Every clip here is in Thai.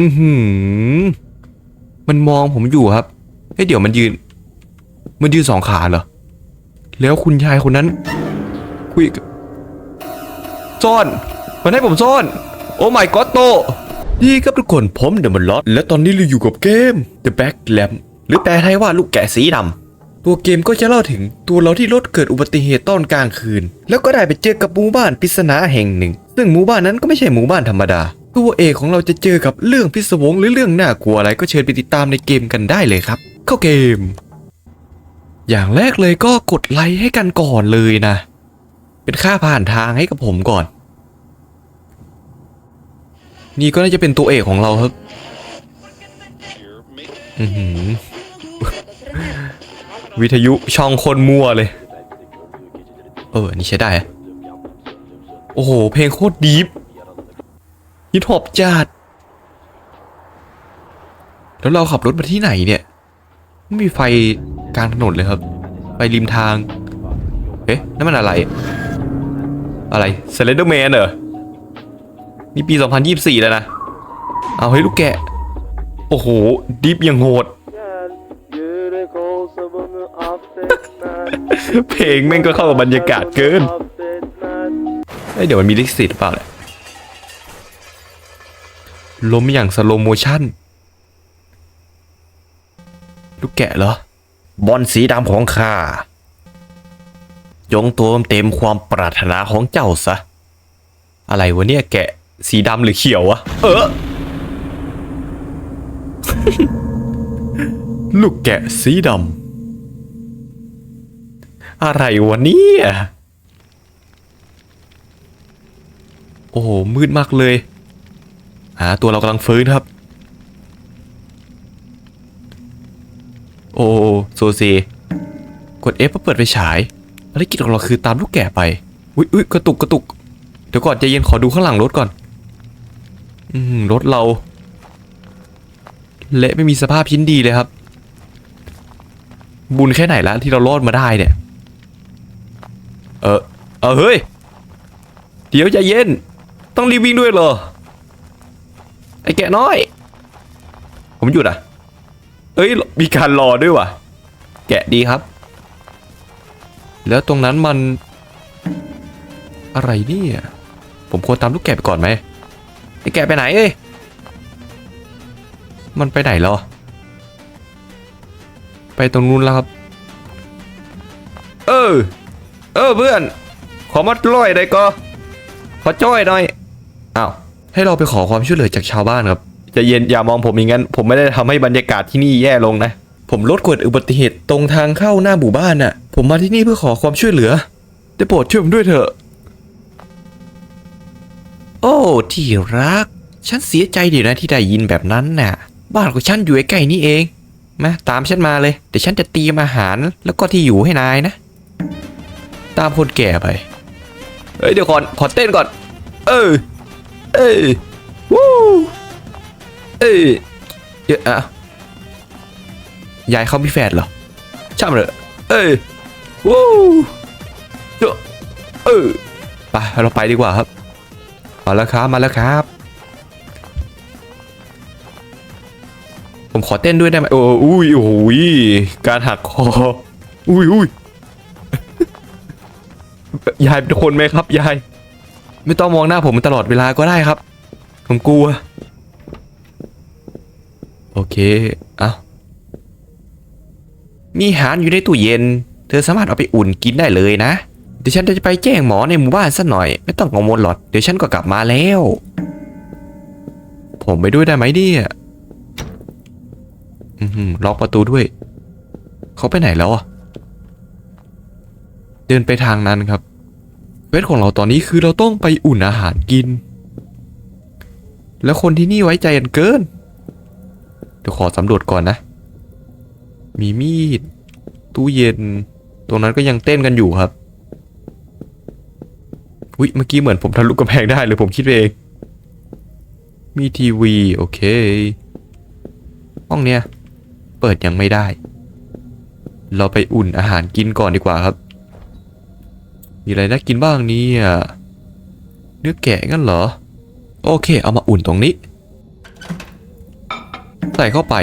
อือหือ มันมองผมอยู่ครับเฮ้ยเดี๋ยวมันยืน มันยืนสองขาเหรอ แล้วคุณยายคนนั้น คุยกับซ่อน มันให้ผมซ่อน โอ้ my god โตนี่ครับทุกคนผมเดอะมันลอตและตอนนี้เราอยู่กับเกม The Back Lamp หรือแปลไทยว่าลูกแกะสีดำตัวเกมก็จะเล่าถึงตัวเราที่รถเกิดอุบัติเหตุตอนกลางคืน แล้วก็ได้ไปเจอกับหมู่บ้านปริศนาแห่งหนึ่ง ซึ่งหมู่บ้านนั้นก็ไม่ใช่หมู่บ้านธรรมดา ตัวเอกของเราจะเจอกับเรื่องพิศวงหรือเรื่องน่ากลัวอะไรก็เชิญไปติดตามในเกมกันได้เลยครับ เข้าเกม อย่างแรกเลยก็กดไลค์ให้กันก่อนเลยนะ เป็นค่าผ่านทางให้กับผมก่อน นี่ก็น่าจะเป็นตัวเอกของเราครับวิทยุช่องคนมั่วเลย เออ นี่ใช้ได้ โอ้โห เพลงโคตรดีฟ ฮิปฮอปจัดแล้วเราขับรถมาที่ไหนเนี่ย ไม่มีไฟกลางถนนเลยครับ ไฟริมทาง เอ๊ะนั่นมันอะไร อะไรเซเลนเดอร์แมนเหรอ นี่ปี 2024 แล้วนะ เอาให้ยลูกแกะ โอ้โห ดิฟยังโหด เพลงแม่งก็เข้ากับบรรยากาศเกินเอ้ยเดี๋ยวมันมีลิขสิทธิ์เปล่าเนี่ย ล้มอย่างสโลโมชั่น ลูกแกะเหรอ บอลสีดำของข้า จงตัวเต็มความปรารถนาของเจ้าซะ อะไรวะเนี่ยแกะสีดำหรือเขียววะ เออ ลูกแกะสีดำ อะไรวะเนี่ย โอ้โห มืดมากเลย หาตัวเรากำลังฟื้นครับ โอ้โซเซกด F เพื่อเปิดไฟฉายภารกิจของเราคือตามลูกแกะไป อุ้ยอุ้ยกระตุกกระตุก เดี๋ยวก่อนใจเย็นขอดูข้างหลังรถก่อน อืมรถเรา เละไม่มีสภาพชิ้นดีเลยครับ บุญแค่ไหนล้วที่เรารอดมาได้เนี่ย เออเออเฮ้ย เดี๋ยวใจเย็น ต้องรีบวิ่งด้วยเหรอ ไอ้แกะน้อย ผมหยุดอะ เอ้ย มีการรอด้วยว่ะ แกะดีครับ แล้วตรงนั้นมัน อะไรเนี่ย ผมควรตามลูกแกะไปก่อนไหมไอ้แกะไปไหนเอ้ย มันไปไหนแล้วอะไปตรงนู้นแล้วครับ เออ เออเพื่อน ขอมาล่อยได้ก็ขอจ้อยหน่อย อ้าว ให้เราไปขอความช่วยเหลือจากชาวบ้านครับใจะเย็นอย่ามองผมอย่างนั้น ผมไม่ได้ทำให้บรรยากาศที่นี่แย่ลงนะ ผมลดเกิดอุบัติเหตุตรงทางเข้าหน้าหมู่บ้านน่ะ ผมมาที่นี่เพื่อขอความช่วยเหลือได้โปรดช่วยผมด้วยเถอะ โอ้ที่รัก ฉันเสียใจเดี๋ยวนะที่ได้ยินแบบนั้นน่ะ บ้านของฉันอยู่ใกล้ๆนี่เองมาตามฉันมาเลยเดี๋ยวฉันจะเตรียมอาหารแล้วก็ที่อยู่ให้นายนะ ตามคนแก่ไปเฮ้ยเดี๋ยวก่อนขอเต้นก่อน เออ เออวู้เออเดี๋ยวอะยายเขามีแฟนเหรอช่างมันเถอะเออวู้เจ้าเออไปเราไปดีกว่าครับ มาแล้วครับมาแล้วครับ ผมขอเต้นด้วยได้ไหมโอ้อุ้ยโอ้ยการหักคออุ้ยอุ้ยยายเป็นคนไหมครับยาย ไม่ต้องมองหน้าผมตลอดเวลาก็ได้ครับ ผมกลัว โอเค เอามีอาหารอยู่ในตู้เย็น เธอสามารถเอาไปอุ่นกินได้เลยนะ เดี๋ยวฉันจะไปแจ้งหมอในหมู่บ้านสักหน่อย ไม่ต้องกังวลหรอก เดี๋ยวฉันก็กลับมาแล้ว ผมไปด้วยได้ไหมเนี่ยอือหือล็อกประตูด้วย เขาไปไหนแล้วอะ เดินไปทางนั้นครับ วทของเราตอนนี้คือเราต้องไปอุ่นอาหารกิน แล้วคนที่นี่ไว้ใจกันเกิน เดี๋ยวขอสำรวจก่อนนะ มีมีด ตู้เย็น ตรงนั้นก็ยังเต้นกันอยู่ครับวิเมื่อกี้เหมือนผมทะลุกำแพงได้เลยผมคิดเอง มีทีวี โอเค ห้องเนี้ย เปิดยังไม่ได้ เราไปอุ่นอาหารกินก่อนดีกว่าครับ มีอะไรน่ากินบ้างเนี่ยเนื้อแกะงั้นเหรอ โอเค เอามาอุ่นตรงนี้ ใส่เข้าไป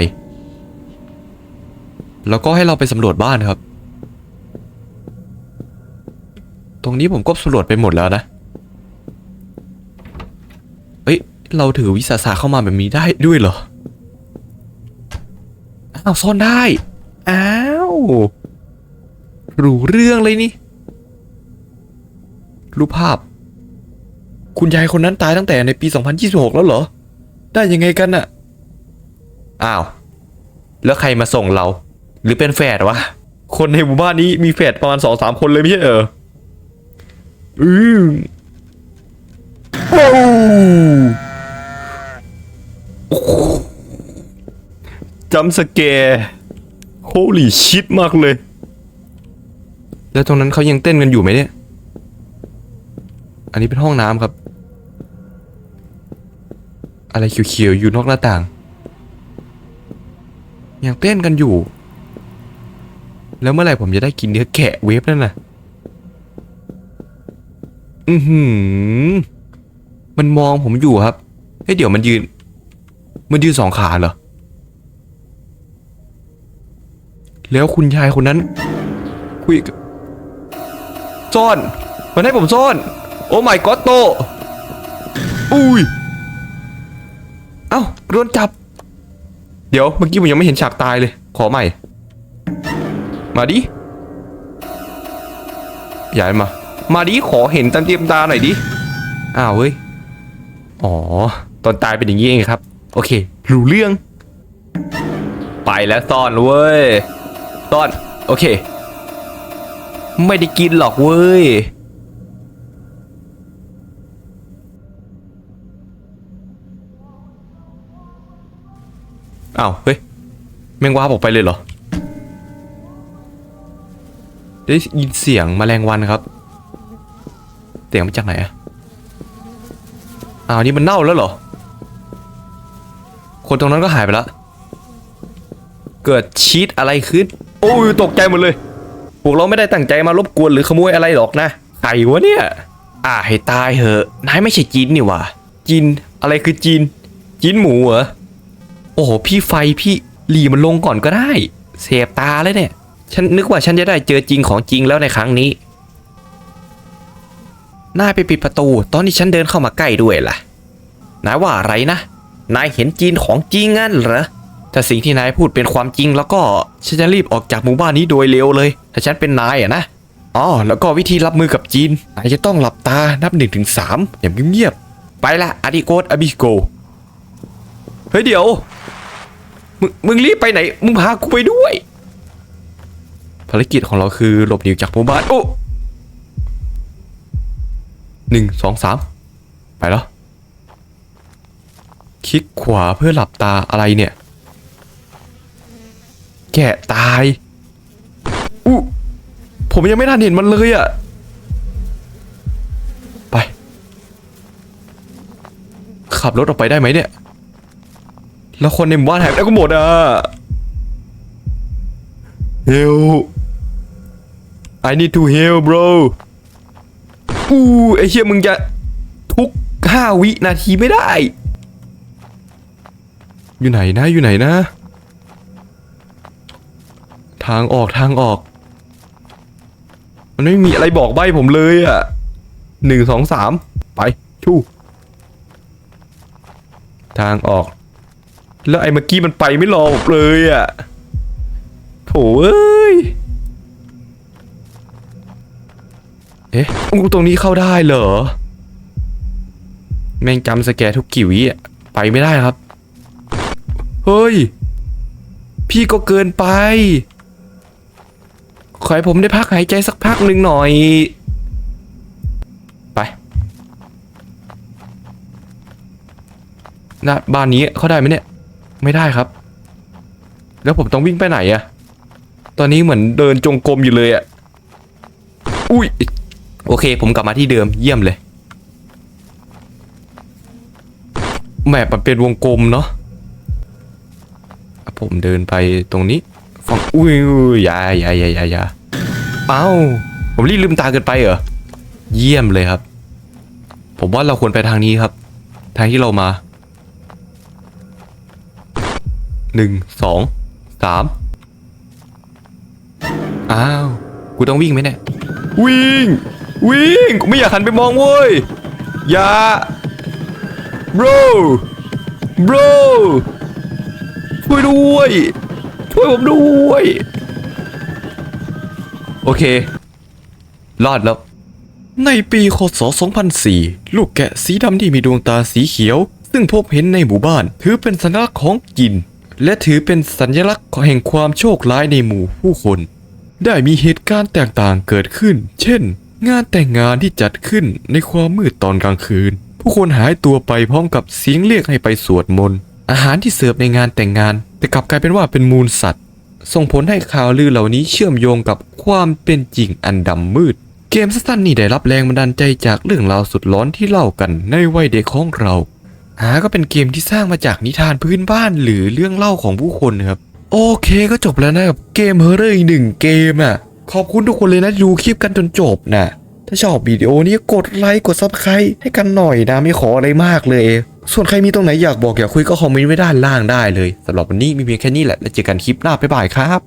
แล้วก็ให้เราไปสำรวจบ้านครับ ตรงนี้ผมก็สำรวจไปหมดแล้วนะเอ้ย เราถือวิสาสะเข้ามาแบบนี้ได้ด้วยเหรอ อ้าวซ่อนได้ อ้าว รู้เรื่องเลยนี่ รูปภาพ คุณยายคนนั้นตายตั้งแต่ในปี 2026 แล้วเหรอ ได้ยังไงกันน่ะ อ้าว แล้วใครมาส่งเรา หรือเป็นแฝดวะ คนในหมู่บ้านนี้มีแฝดประมาณสองสามคนเลยไม่ใช่เอออืมโอ้โอ้โหจำสเกร์โคลี่ชิดมากเลย แล้วตรงนั้นเขายังเต้นกันอยู่ไหมเนี่ย อันนี้เป็นห้องน้ำครับ อะไรเขียวๆอยู่นอกหน้าต่าง ยังเต้นกันอยู่ แล้วเมื่อไหร่ผมจะได้กินเนื้อแกะเวฟนั่นน่ะ อือหือ มันมองผมอยู่ครับ เฮ้ยเดี๋ยวมันยืน มันยืนสองขาเหรอ แล้วคุณยายคนนั้น คุยกับซ่อน มันให้ผมซ่อน โอ้ my god โต อุ้ย เอ้าโดนจับ เดี๋ยวเมื่อกี้ผมยังไม่เห็นฉากตายเลย ขอใหม่ มาดิย้ายมา มาดิขอเห็นตามเตรียมตาหน่อยดิ อ้าวเว้ย อ๋อ ตอนตายเป็นอย่างนี้เองครับ โอเค รู้เรื่อง ไปแล้วซ่อนเว้ยซ่อน โอเค ไม่ได้กินหรอกเว้ย อ้าวเฮ้ยแมงวาบออกไปเลยเหรอ ได้ยินเสียงแมลงวันครับ เสียงมาจากไหนอะอ้าวนี่มันเน่าแล้วเหรอ คนตรงนั้นก็หายไปแล้ว เกิดชีตอะไรขึ้น โอ้ยตกใจหมดเลยพวกเราไม่ได้ตั้งใจมารบกวนหรือขโมยอะไรหรอกนะใครวะเนี่ย อ่าให้ตายเหอะ นายไม่ใช่จีนนี่ว่าจีนอะไรคือจีนจีนหมูเหรอ โอ้โหพี่ไฟพี่หลีมันลงก่อนก็ได้ เสียบตาเลยเนี่ย ฉันนึกว่าฉันจะได้เจอจริงของจริงแล้วในครั้งนี้นายไปปิดประตู ตอนที่ฉันเดินเข้ามาใกล้ด้วยล่ะ นายว่าอะไรนะ นายเห็นจีนของจริงงั้นเหรอ ถ้าสิ่งที่นายพูดเป็นความจริงแล้วก็ฉันจะรีบออกจากหมู่บ้านนี้โดยเร็วเลย ถ้าฉันเป็นนายอะนะอ๋อแล้วก็วิธีรับมือกับจีน นายจะต้องหลับตานับหนึ่งถึงสามอย่างเงียบๆ ไปละอาดิโกสอาบิโก เฮ้ยเดี๋ยว มึงมึงรีบไปไหน มึงพากูไปด้วย ภารกิจของเราคือหลบหนีจากหมู่บ้านโอ้หนึ่งสองสามไปแล้ว คลิกขวาเพื่อหลับตาอะไรเนี่ย แกะตายอู้ผมยังไม่ทันเห็นมันเลยอะไปขับรถออกไปได้ไหมเนี่ย แล้วคนในหมู่บ้านหายไปแล้วก็หมดอะ Help I need to help bro อู้ไอเชี่ยมึงจะทุกห้าวินาทีไม่ได้ อยู่ไหนนะอยู่ไหนนะ ทางออกทางออก มันไม่มีอะไรบอกใบผมเลยอะหนึ่งสองสามไปชู่ทางออก แล้วไอ้เมื่อกี้มันไปไม่รอผมเลยอะโถเอ้ย เอ๊ะตรงนี้เข้าได้เหรอ แม่งจำสแกทุกกี่วิอะ ไปไม่ได้ครับ เฮ้ย พี่ก็เกินไป ขอให้ผมได้พักหายใจสักพักหนึ่งหน่อย ไปนะบ้านนี้เข้าได้ไหมเนี่ย ไม่ได้ครับ แล้วผมต้องวิ่งไปไหนอะตอนนี้เหมือนเดินจงกรมอยู่เลยอะอุ้ยโอเค ผมกลับมาที่เดิมเยี่ยมเลยแมปมันเป็นวงกลมเนาะผมเดินไปตรงนี้ฝั่งอุ้ยอุ้ยอย่าอย่าอย่าอย่าอย่าเอ้าผมรีบลืมตาเกินไปเหรอเยี่ยมเลยครับ ผมว่าเราควรไปทางนี้ครับ ทางที่เรามา หนึ่งสองสามอ้าว กูต้องวิ่งไหมเนี่ย วิ่ง วิ่ง กูไม่อยากหันไปมองเว้ย อย่า bro bro ช่วยด้วย ช่วยผมด้วย โอเค รอดแล้ว ในปีคศ 2004 ลูกแกะสีดำที่มีดวงตาสีเขียว ซึ่งพบเห็นในหมู่บ้าน ถือเป็นสัญลักษณ์ของยิน และถือเป็นสัญลักษณ์แห่งความโชคร้ายในหมู่ผู้คน ได้มีเหตุการณ์ต่างๆเกิดขึ้น เช่น งานแต่งงานที่จัดขึ้นในความมืดตอนกลางคืน ผู้คนหายตัวไปพร้อมกับเสียงเรียกให้ไปสวดมนต์ อาหารที่เสิร์ฟในงานแต่งงาน แต่กลับกลายเป็นว่าเป็นมูลสัตว์ ส่งผลให้ข่าวลือเหล่านี้เชื่อมโยงกับความเป็นจริงอันดำมืด เกมสั้นๆนี่ได้รับแรงบันดาลใจจากเรื่องราวสุดร้อนที่เล่ากันในวัยเด็กของเรา หาก็เป็นเกมที่สร้างมาจากนิทานพื้นบ้านหรือเรื่องเล่าของผู้คนครับ โอเคก็จบแล้วนะกับเกมเฮอร์เรอร์อีกหนึ่งเกมอะ ขอบคุณทุกคนเลยนะดูคลิปกันจนจบนะถ้าชอบวิดีโอนี้กดไลค์กดซับสไครต์ให้กันหน่อยนะไม่ขออะไรมากเลย ส่วนใครมีตรงไหนอยากบอกอยากคุยก็คอมเมนต์ไว้ด้านล่างได้เลยสำหรับวันนี้มีเพียงแค่นี้แหละแล้วเจอกันคลิปหน้าบ๊ายบายครับ